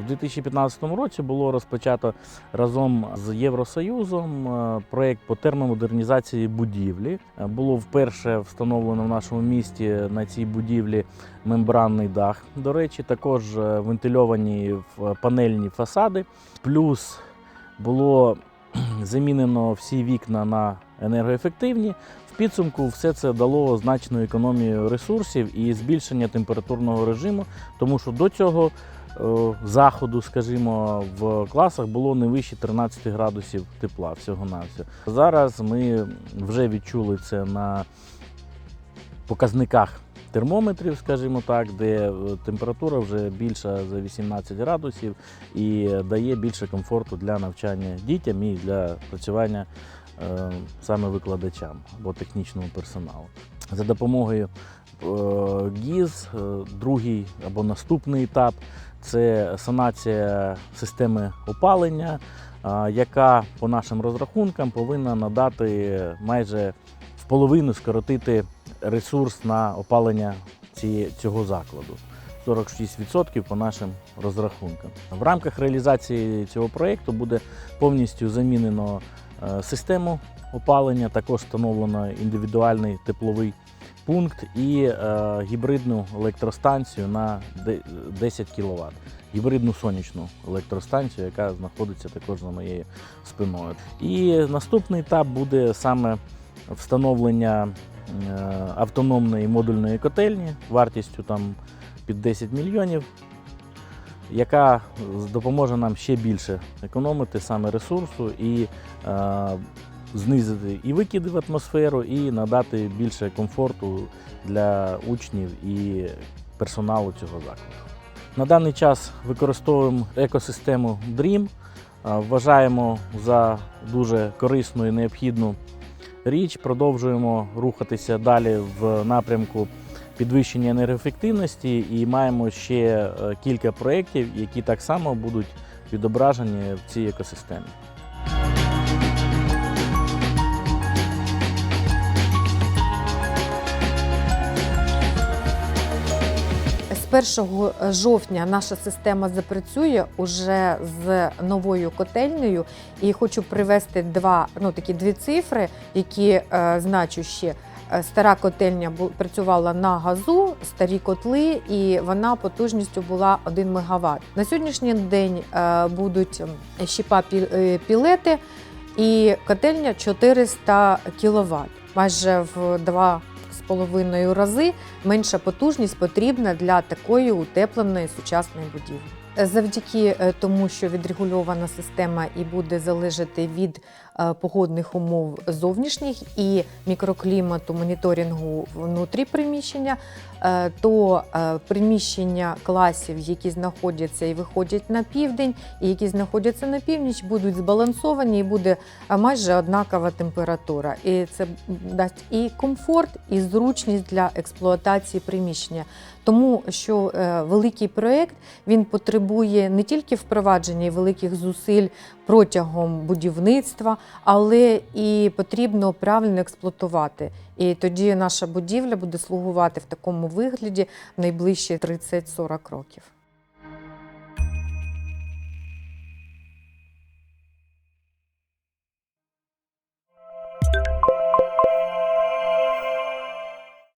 У 2015 році було розпочато разом з Євросоюзом е, проєкт по термомодернізації будівлі. Е, Було вперше встановлено в нашому місті на цій будівлі мембранний дах. До речі, також е, вентильовані панельні фасади. Плюс було замінено всі вікна на енергоефективні. В підсумку все це дало значну економію ресурсів і збільшення температурного режиму, тому що до цього заходу, скажімо, в класах було не вище 13 градусів тепла всього на все. Зараз ми вже відчули це на показниках термометрів, скажімо так, де е, температура вже більша за 18 градусів і дає більше комфорту для навчання дітям і для працювання е, саме викладачам або технічному персоналу. За допомогою е, ГІЗ, е, другий або наступний етап це санація системи опалення, е, яка по нашим розрахункам повинна надати майже в половину скоротити ресурс на опалення цього закладу. 46% по нашим розрахункам. В рамках реалізації цього проєкту буде повністю замінено е, систему опалення, також встановлено індивідуальний тепловий пункт і е, гібридну електростанцію на 10 кВт. Гібридну сонячну електростанцію, яка знаходиться також за моєю спиною. І наступний етап буде саме встановлення е, автономної модульної котельні вартістю там під 10 мільйонів, яка допоможе нам ще більше економити саме ресурсу і е, знизити і викиди в атмосферу, і надати більше комфорту для учнів і персоналу цього закладу. На даний час використовуємо екосистему DREAM. Вважаємо за дуже корисну і необхідну річ. Продовжуємо рухатися далі в напрямку підвищення енергоефективності і маємо ще е, кілька проєктів, які так само будуть відображені в цій екосистемі. З 1 жовтня наша система запрацює уже з новою котельнею. І хочу привести два ну такі дві цифри, які е, значущі. Е, Стара котельня працювала на газу, старі котли, і вона потужністю була 1 МВт. На сьогоднішній день е, будуть щіпа е, пілети і котельня 400 кВт, майже в два з половиною рази менша потужність потрібна для такої утепленої сучасної будівлі. Завдяки е, тому, що відрегульована система і буде залежати від е, погодних умов зовнішніх і мікроклімату моніторингу внутрі приміщення, е, то приміщення класів, які знаходяться і виходять на південь, і які знаходяться на північ, будуть збалансовані і буде майже однакова температура. І це дасть і комфорт, і зручність для експлуатації приміщення. Тому що великий проєкт він потребує не тільки впровадження і великих зусиль протягом будівництва, але і потрібно правильно експлуатувати. І тоді наша будівля буде слугувати в такому вигляді в найближчі 30-40 років.